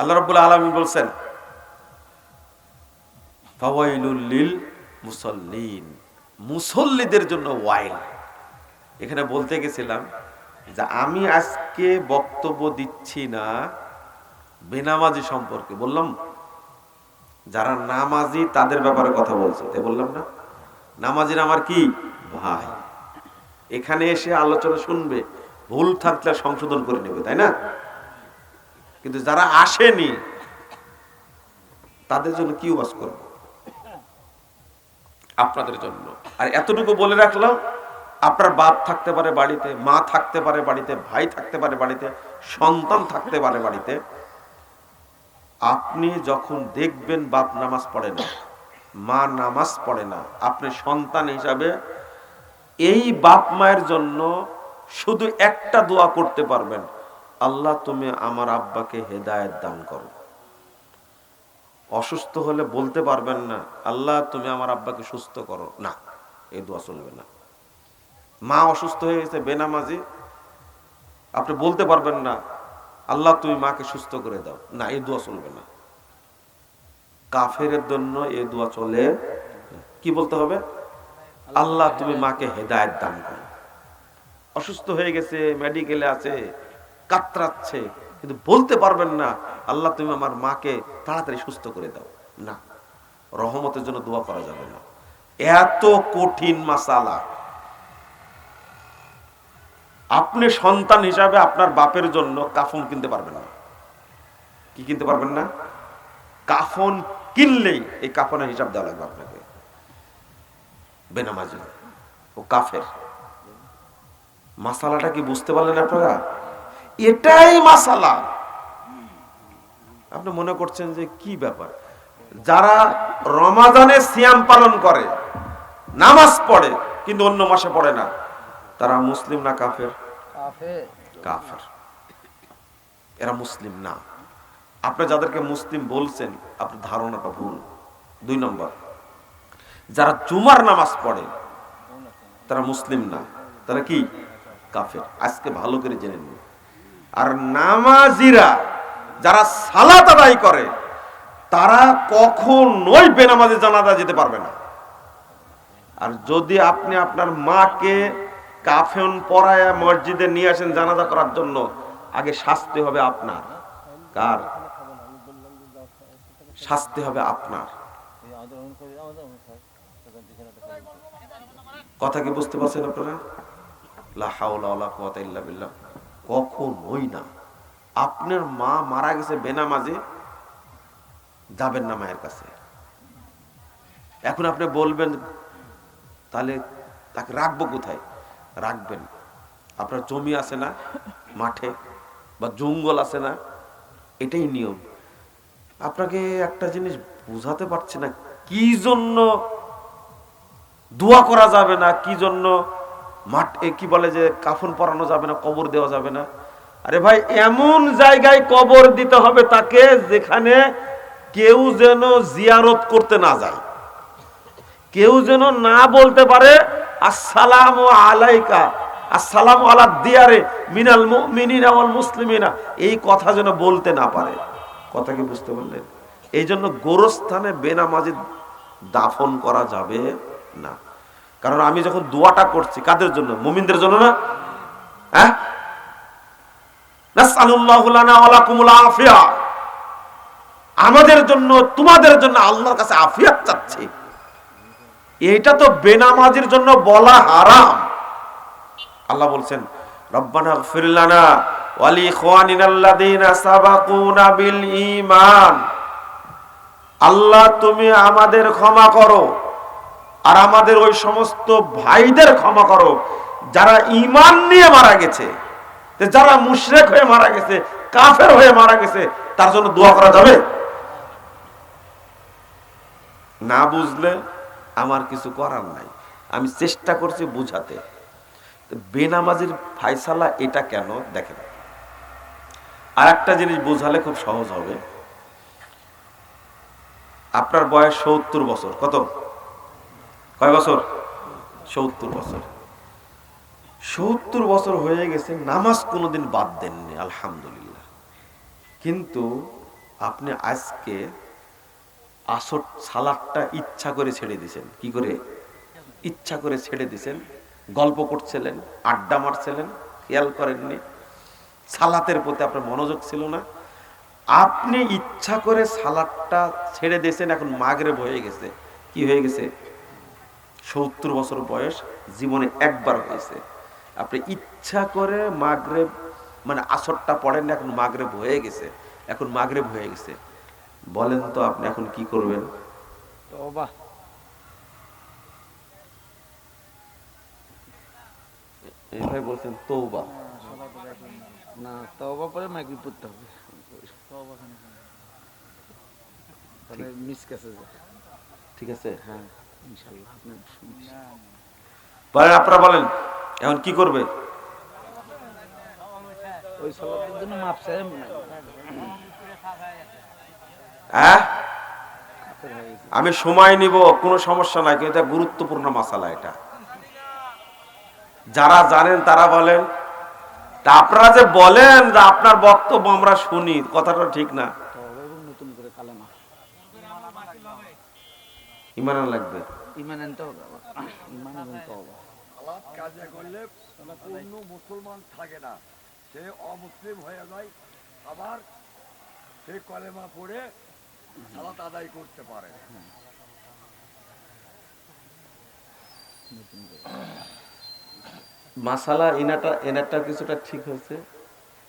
আল্লাহ রব্বুল আলমী বলছেন মুসল্লিন। মুসল্লিদের জন্য ওয়াইল। এখানে বলতে গেছিলাম যে আমি আজকে বক্তব্য দিচ্ছি না বেনামাজি সম্পর্কে। বললাম, যারা নামাজি তাদের ব্যাপারে কথা বলছে। তাই বললাম না, নামাজির আমার কি ভাই? এখানে এসে আলোচনা শুনবে, ভুল থাকলে সংশোধন করে নেবে, তাই না? কিন্তু যারা আসেনি, তাদের জন্য কি ওয়াজ করব? আপনাদের জন্য। আর এতটুকু বলে রাখলাম, আপনার বাপ থাকতে পারে বাড়িতে, মা থাকতে পারে বাড়িতে, ভাই থাকতে পারে বাড়িতে, সন্তান থাকতে পারে বাড়িতে, আপনি যখন দেখবেন বাপ নামাজ পড়ে না, মা নামাজ পড়ে না, আপনি সন্তান হিসাবে এই বাপ মায়ের জন্য শুধু একটা দোয়া করতে পারবেন। আল্লাহ তুমি আমার আব্বাকে হেদায়েত দান করো। অসুস্থ হলে বলতে পারবেন না, আল্লাহ তুমি আমার আব্বাকে সুস্থ করো। না, এই দোয়া চলবে না। মা অসুস্থ হয়ে গেছে, বেনামাজি। আপনি বলতে পারবেন না, আল্লাহ তুমি মাকে সুস্থ করে দাও। না, এই দোয়া চলবে না। কাফের জন্য এই দোয়া চলে। কি বলতে হবে? আল্লাহ তুমি মাকে হেদায়ত দান করো। অসুস্থ হয়ে গেছে, মেডিকেলে আছে কাতরাচ্ছে। কিন্তু বলতে পারবেন না, আল্লাহ, তুমি আমার মাকে তাড়াতাড়ি সুস্থ করে দাও। না, রহমতের জন্য দোয়া করা যাবে না। এত কঠিন মাসালা। আপনি সন্তান হিসাবে আপনার বাপের জন্য কাফন কিনতে পারবেন না। কি কিনতে পারবেন না? কাফন কিনলেই এই কাফনের হিসাব দেওয়া লাগবে আপনাকে। বেনামাজি ও কাফের। মাসালাটা কি বুঝতে পারলেন আপনারা? এটাই মাসালা। আপনি মনে করছেন যে কি ব্যাপার? যারা রমাজানে সিয়াম পালন করে নামাজ পড়ে কিন্তু অন্য মাসে পড়ে না তারা মুসলিম না কাফের? কাফের। এরা মুসলিম না। আপনি যাদেরকে মুসলিম বলছেন আপনার ধারণাটা ভুল। দুই নম্বর যারা জুমার নামাজ পড়ে তারা মুসলিম না। তারা কি? কাফের। আজকে ভালো করে জেনে নিন। আর নামাজিরা যারা সালাত আদায় করে, তারা কখনোই বেনামাজি জানাজা যেতে পারবে না। আর যদি আপনি আপনার মাকে কাফেন পরায়া মসজিদে নিয়ে আসেন জানাজা করার জন্য, আগে শাস্তি হবে আপনার। কার? শাস্তি হবে আপনার। কথা কি বুঝতে পারছেন আপনারা? লা হাওলা ইল্লা বিল্লাহ। কখনোই না। আপনার মা মারা গেছে বেনামাজে যাবেন না মায়ের কাছে। এখন আপনি বলবেন, তাহলে তাকে রাখব কোথায়? রাখবেন। আপনার জমি আছে না, মাঠে, বা জঙ্গল আছে না, এটাই নিয়ম। আপনাকে একটা জিনিস বুঝাতে পারছি না, কি জন্য দোয়া করা যাবে না, কি জন্য মাঠ কি বলে যে কাফন পরানো যাবে না, কবর দেওয়া যাবে না? আরে ভাই, এমন জায়গায় কবর দিতে হবে তাকে যেখানে কেউ যেন জিয়ারত করতে না যায়। কেউ যেন না বলতে পারে, আসসালাম আলাইকা, আসসালাম আলা দিয়ারে মিনাল ওয়াল মুসলিমিনা। এই কথা যেন বলতে না পারে। কথা কি বুঝতে পারলেন? এই জন্য গোরস্থানে বেনামাজি দাফন করা যাবে না। কারণ আমি যখন দোয়াটা করছি, কাদের জন্য? মুমিনদের জন্য না? হ্যাঁ? আমাদের জন্য, তোমাদের জন্য আল্লাহর কাছে আফিয়াত চাচ্ছি। এটা তো বেনামাজির জন্য বলা হারাম। আল্লাহ বলছেন, রব্বানা গফির লানা ওয়া লি ইখওয়ানিনাল্লাযীনা সাবাকুনা বিল ঈমান। আল্লাহ, তুমি আমাদের ক্ষমা করো। আর আমাদের ওই সমস্ত ভাইদের ক্ষমা করো, যারা ঈমান নিয়ে মারা গেছে যারা মুশরিক হয়ে মারা গেছে, কাফের হয়ে মারা গেছে, তার জন্য দোয়া করা যাবে? না বুঝলে আমার কিছু করার নাই। আমি চেষ্টা করছি বুঝাতে। বেনামাজির ফাইসালা এটা কেন? দেখেন। আর একটা জিনিস বোঝালে খুব সহজ হবে। আপনার বয়স সত্তর বছর, কত? কয় বছর? সত্তর বছর। সত্তর বছর হয়ে গেছে, নামাজ কোনোদিন বাদ দেননি, আলহামদুলিল্লাহ। কিন্তু আপনি আজকে আসর সালাদটা ইচ্ছা করে ছেড়ে দিছেন কি করে? ইচ্ছা করে ছেড়ে দিছেন গল্প করছিলেন, আড্ডা মারছিলেন, খেয়াল করেননি। সালাতের প্রতি আপনার মনোযোগ ছিল না। আপনি ইচ্ছা করে সালাদটা ছেড়ে দিয়েছেন, এখন মাগরে হয়ে গেছে। কি হয়ে গেছে? সত্তর বছর বয়স জীবনে একবার হয়েছে। আপনি ইচ্ছা করে মাগরেব মানে আসরটা পড়েন না এখন মাগরেব হয়ে গেছে। এখন মাগরেব হয়ে গেছে। বলেন তো আপনি এখন কি করবেন? তওবা। বলছেন তৌবা না তওবা পরে মাগরিব পড়তে হবে। তাহলে মিস কেসে যায় ঠিক আছে। হ্যাঁ। বলেন আপনারা বলেন এখন কি করবে? ওই সালাতের জন্য মাপ চাই হ্যাঁ। হয়ে? আমি সময় নিব কোনো সমস্যা নাই কিন্তু এটা গুরুত্বপূর্ণ মশালা এটা। যারা জানেন তারা বলেন। তা আপনারা যে বলেন যে আপনার বক্তব্য আমরা শুনি কথাটা ঠিক না তওবা এবং নতুন করে কালেমা ইমান লাগবে। ইমান আনতে হবে ইমান এবং তওবা সালাদ কাজে করলে পূর্ণ মুসলমান থাকে না। সে অমুসলিম হয়ে যায় আবার সে কলেমা পড়ে সালাত আদায় করতে পারে। মাসালা এনাটা এনারটা কিছুটা ঠিক হয়েছে।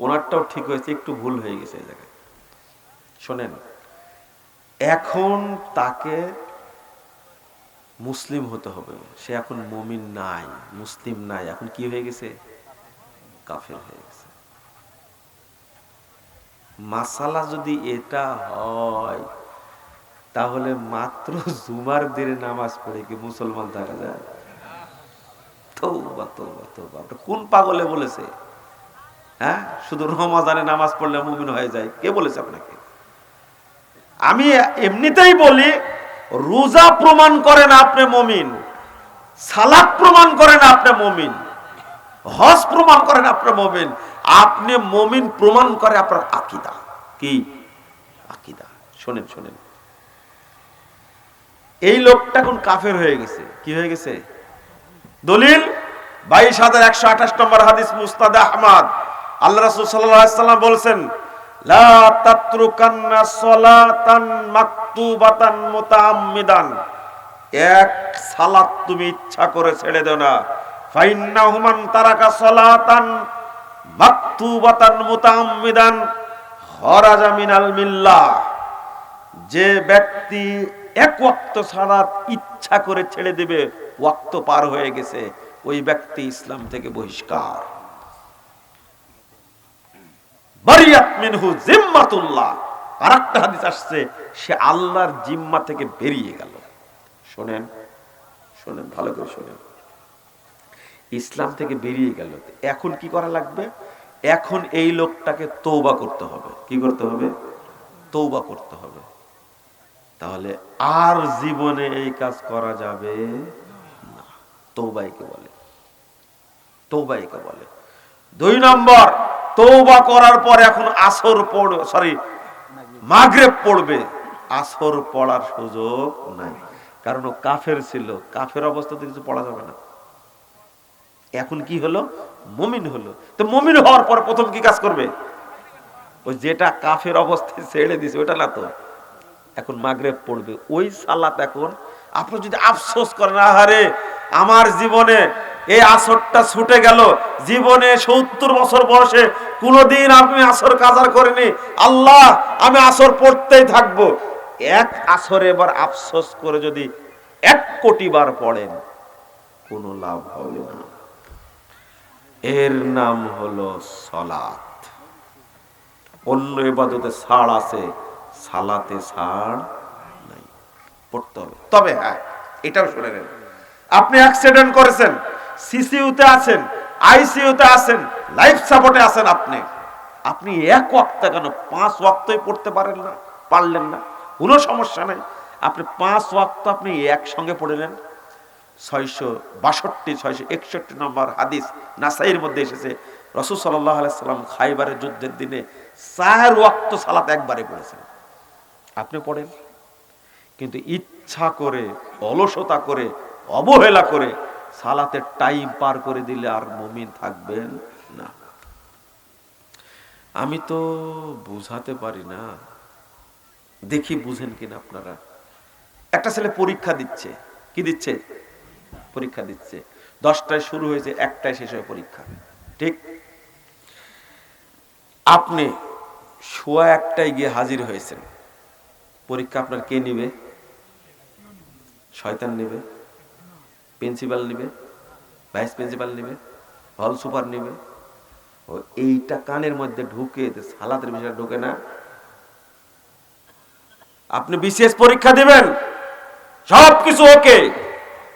ওনারটাও ঠিক হয়েছে একটু ভুল হয়ে গেছে এই জায়গায়। শোনেন এখন তাকে মুসলিম হতে হবে। সে এখন মমিন নাই, মুসলিম নাই। এখন কি হয়ে গেছে? কাফের হয়ে গেছে। মাসালা যদি এটা হয়, তাহলে মাত্র জুমার দিনে নামাজ পড়ে কি মুসলমান থাকা যায়? কোন পাগলে বলেছে? হ্যাঁ? শুধু রমাজানে নামাজ পড়লে মুমিন হয়ে যায়। কে বলেছে আপনাকে? আমি এমনিতেই বলি রোজা প্রমাণ করেন আপনি মমিন। সালাদ প্রমাণ করেন আপনি মমিন। হজ প্রমাণ করেন আপনি মমিন। আপনি মমিন প্রমাণ করে আপনার আকিদা। কি? আকিদা। শোনেন শোনেন। এই লোকটা এখন কাফের হয়ে গেছে। কি হয়ে গেছে? দলিল, বাইশ হাজার একশো আঠাশ নম্বর হাদিস মুস্তাদ আহমদ। আল্লাহ রাসূল সাল্লাম বলছেন এক সালাত তুমি ইচ্ছা করে ছেড়ে দাও না। সালাতান যে ব্যক্তি এক ওয়াক্ত সালাত ইচ্ছা করে ছেড়ে দেবে, ওয়াক্ত পার হয়ে গেছে। ওই ব্যক্তি ইসলাম থেকে বহিষ্কার। ইসলাম থেকে বেরিয়ে গেল। এখন কি করা লাগবে? এখন এই লোকটাকে তৌবা করতে হবে। কি করতে হবে? তৌবা করতে হবে। তাহলে আর জীবনে এই কাজ করা যাবে তৌবাইকে বলে। তৌবাইকে বলে। দুই নম্বর তৌবা করার পর এখন আসর পড়বে সরি মাগরেব পড়বে। আসর পড়ার সুযোগ নাই। কারণ ও কাফের ছিল। কাফের অবস্থাতে কিছু পড়া যাবে না। এখন কি হলো? মমিন হলো। তো মমিন হওয়ার পর প্রথম কি কাজ করবে? ওই যেটা কাফের অবস্থায় ছেড়ে দিছে ওটা না তো? এখন মাগরেব পড়বে। ওই সালাত এখন আপনি যদি আফসোস করেন, আহারে, আমার জীবনে এই আসরটা ছুটে গেল। জীবনে সত্তর বছর বয়সে কোনোদিন আমি আসর কাজার করিনি। আল্লাহ, আমি আসর পড়তেই থাকব। এক আসরে এবার আফসোস করে যদি এক কোটি বার পড়েন, কোনো লাভ হবে না। এর নাম হলো সলাত। অন্য এবাদতে ছাড় আছে, সালাতে ছাড় নাই। পড়তে হবে। তবে হ্যাঁ এটাও শুনে নেন। আপনি অ্যাক্সিডেন্ট করেছেন। সিসিউতে আছেন আইসিইউতে আছেন, লাইফ সাপোর্টে আছেন আপনি। আপনি এক ওয়াক্ত কেন পাঁচ ওয়াক্তই পড়তে পারেন না, পারলেন না? কোনো সমস্যা নেই। আপনি পাঁচ ওয়াক্ত আপনি একসঙ্গে পড়লেন ছয়শো বাষট্টি, ছয়শো একষট্টি নম্বর হাদিস নাসাইয়ের মধ্যে এসেছে, রসুল সাল্লাহ সাল্লাম খাইবারের যুদ্ধের দিনে চার ওয়াক্ত সালাত একবারে পড়েছেন। আপনি পড়েন। কিন্তু ইচ্ছা করে, অলসতা করে, অবহেলা করে সালাতে টাইম পার করে দিলে আর মমিন থাকবেন না। আমি তো বুঝাতে পারি না। দেখি বুঝেন কিনা আপনারা। একটা ছেলে পরীক্ষা দিচ্ছে। কি দিচ্ছে? পরীক্ষা দিচ্ছে। দশটায় শুরু হয়েছে, একটায় শেষ হয় পরীক্ষা। ঠিক? আপনি সোয়া একটায় গিয়ে হাজির হয়েছেন। পরীক্ষা আপনার কে নিবে? শয়তান নেবে? প্রিন্সিপাল নেবে, ভাইস প্রিন্সিপাল নেবে, হল সুপার নেবে। ও এইটা কানের মধ্যে ঢুকে সালাতের বিষয় ঢুকে না। আপনি বিশেষ পরীক্ষা দিবেন সব কিছু ওকে।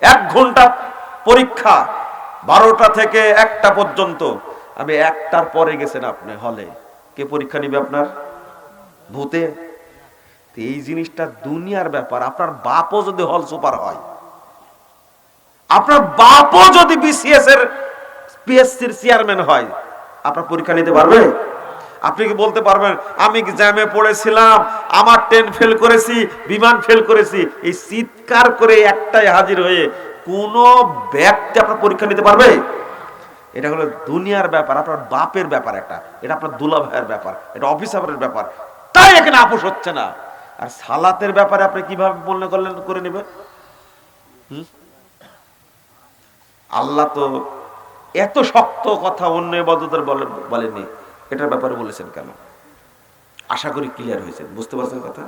এক ঘণ্টা পরীক্ষা, বারোটা থেকে একটা পর্যন্ত। আমি একটার পরে গেছেন আপনি হলে। কে পরীক্ষা নিবে আপনার? ভূতে। এই জিনিসটা দুনিয়ার ব্যাপার। আপনার বাপও যদি হল সুপার হয় আপনার বাপও যদি বিসিএস এর পিএসসির চেয়ারম্যান হয়, আপনার পরীক্ষা নিতে পারবে? আপনি কি বলতে পারবেন, আমি জ্যামে পড়েছিলাম, আমার ট্রেন ফেল করেছি, বিমান ফেল করেছি, এই চিৎকার করে একটাই হাজির হয়ে কোন ব্যক্তি আপনার পরীক্ষা নিতে পারবে? এটা হলো দুনিয়ার ব্যাপার, আপনার বাপের ব্যাপার একটা, এটা আপনার দুলা ভাইয়ের ব্যাপার, এটা অফিসারের ব্যাপার। তাই এখানে আপোষ হচ্ছে না। আর সালাতের ব্যাপারে আপনি কীভাবে মনে করলেন, করে নেবেন হুম? আল্লাহ তো এত শক্ত কথা অন্য বদতের বলেনি এটার ব্যাপারে বলেছেন কেন? আশা করি ক্লিয়ার হয়েছে। বুঝতে পারছেন কথা?